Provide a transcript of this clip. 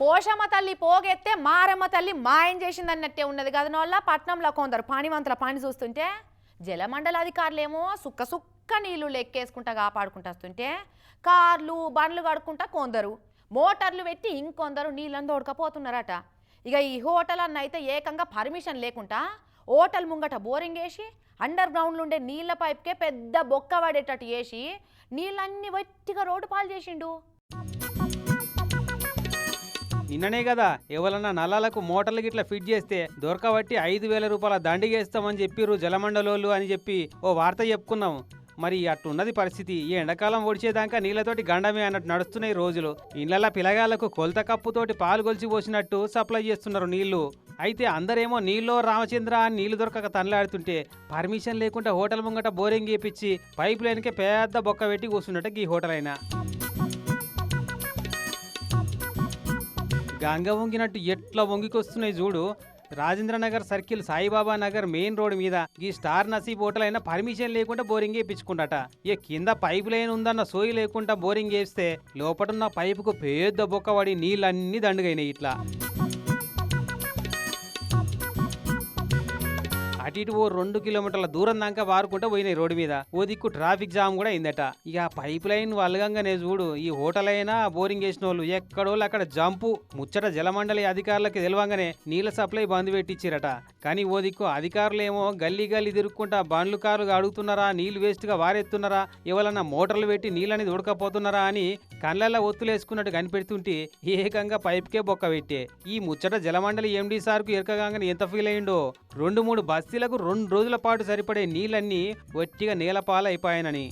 పోషమ్మ తల్లి పోగెత్తే మారమ్మ తల్లి మాయం చేసిందన్నట్టే ఉన్నది కదా పట్నంలో కొందరు పాణివంతుల పాని చూస్తుంటే జలమండల అధికారులేమో సుక్క సుక్క నీళ్ళు లెక్కేసుకుంటా కాపాడుకుంటా వస్తుంటే కార్లు బండ్లు కడుక్కుంటా కొందరు మోటార్లు పెట్టి ఇంకొందరు నీళ్ళని దొడకపోతున్నారట ఇక ఈ హోటల్ అన్న అయితే ఏకంగా పర్మిషన్ లేకుండా హోటల్ ముంగట బోరింగ్ వేసి అండర్ గ్రౌండ్లో ఉండే నీళ్ళ పైప్కే పెద్ద బొక్క పడేటట్టు వేసి నీళ్ళన్నీ వట్టిగా రోడ్డు పాలు చేసిండు. నిన్ననే కదా ఎవరన్నా నల్లాలకు మోటార్లు గిట్లా ఫిట్ చేస్తే దొరకబట్టి ఐదు వేల రూపాయల దండిగేస్తామని చెప్పిర్రు జలమండలోళ్ళు అని చెప్పి ఓ వార్త చెప్పుకున్నాం. మరి అట్టున్నది పరిస్థితి ఈ ఎండాకాలం ఒడిచేదాకా నీళ్ళతోటి గండమే అన్నట్టు నడుస్తున్నాయి రోజులు. ఇళ్ళలా పిలగాళ్ళకు కొలత కప్పుతోటి పాలు గొలిచి పోసినట్టు సప్లై చేస్తున్నారు నీళ్ళు. అయితే అందరేమో నీళ్ళు రామచంద్ర అని నీళ్ళు దొరకక తనలాడుతుంటే పర్మిషన్ లేకుండా హోటల్ ముంగట బోరింగ్ చేపించి పైప్ లైన్కే పెద్ద బొక్క పెట్టి కూర్చున్నట్టు ఈ హోటల్ అయినా గంగ వంగినట్టు ఎట్లా వంగికొస్తున్నాయి చూడు. Rajendra Nagar circle Saibaba Nagar main road మీద ఈ స్టార్ నసీబ్ హోటల్ అయినా పర్మిషన్ లేకుండా బోరింగ్ వేయించుకుంటాట. ఇక కింద పైప్ లైన్ ఉందన్న సోయి లేకుండా బోరింగ్ వేస్తే లోపటున్న పైపుకు పెద్ద బొక్కబడి నీళ్ళన్నీ దండుగైనాయి ఇట్లా. అటు ఇటు ఓ రెండు కిలోమీటర్ల దూరం దాకా వారుకుంటూ పోయినాయి రోడ్డు మీద. ఓ దిక్కు ట్రాఫిక్ జామ్ కూడా అయిందట. ఇక పైప్ లైన్ వల్గంగానే చూడు ఈ హోటల్ అయినా బోరింగ్ వేసిన వాళ్ళు ఎక్కడోళ్ళు అక్కడ జంపు. ముచ్చట జలమండలి అధికారులకి తెలవంగానే నీళ్ళ సప్లై బంద్ పెట్టించారట కానీ ఓ దిక్కు అధికారులేమో గల్లీ గల్లీ తిరుక్కుంటా బండ్లు కార్లు అడుగుతున్నారా నీళ్ళు వేస్ట్గా వారెత్తున్నారా ఎవరన్నా మోటార్లు పెట్టి నీళ్ళని ఉడకపోతున్నారా అని కళ్ళల్లో ఒత్తులేసుకున్నట్టు కనిపెడుతుంటే ఏకంగా పైప్కే బొక్క పెట్టే. ఈ ముచ్చట జలమండలి ఎండీ సార్కు ఎరకగానే ఎంత ఫీల్ అయిండో రెండు మూడు బస్తీలకు రెండు రోజుల పాటు సరిపడే నీళ్ళన్నీ వట్టిగా నేలపాలైపోయానని